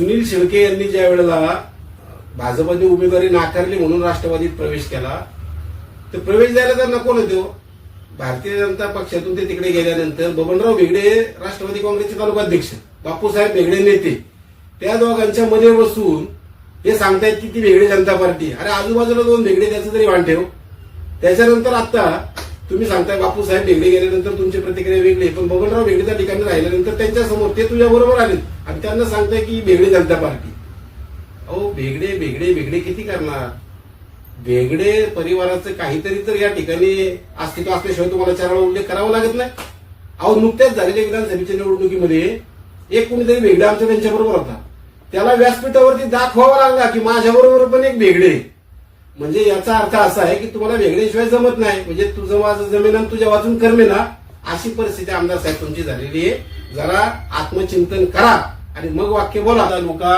सुनील शिर्के यांनी ज्या वेळेला भाजपने उमेदवारी नाकारली म्हणून राष्ट्रवादीत प्रवेश केला तर प्रवेश द्यायला तर नको ना देऊ भारतीय जनता पक्षातून ते तिकडे गेल्यानंतर बबनराव भेगडे राष्ट्रवादी काँग्रेसचे तालुकाध्यक्ष बापूसाहेब बेगडे नेते. त्या दोघांच्या मध्ये बसून हे सांगतायत की ती वेगळी जनता पार्टी अरे आजूबाजूला दोन वेगळे त्याचं तरी वाण ठेव. त्याच्यानंतर आता तुम्ही सांगताय बापूसाहेब वेगळे गेल्यानंतर तुमची प्रतिक्रिया वेगळी पण बबनराव भेगडे ठिकाणी राहिल्यानंतर त्यांच्यासमोर ते तुझ्या बरोबर आले आणि त्यांना सांगताय की वेगळी जनता पार्टी. अहो भेगडे वेगळे वेगळे किती करणार? वेगळे परिवाराचं काहीतरी तर या ठिकाणी अस्तित्व असल्याशिवाय तुम्हाला चार वेळा उल्लेख करावा लागत नाही. अहो नुकत्याच झालेल्या विधानसभेच्या निवडणुकीमध्ये एक कोणीतरी भेगडे आमच्या त्यांच्याबरोबर होता. त्याला व्यासपीठावरती दाखवावा लागला की माझ्याबरोबर पण एक वेगळे. म्हणजे याचा अर्थ असा आहे की तुम्हाला वेगळ्याशिवाय जमत नाही. म्हणजे तुझं माझं जमेन आणि तुझ्या वाचून करमे ना अशी परिस्थिती आमदार साहेब तुमची झालेली आहे. जरा आत्मचिंतन करा. आणि मग वाक्य बोला. लोका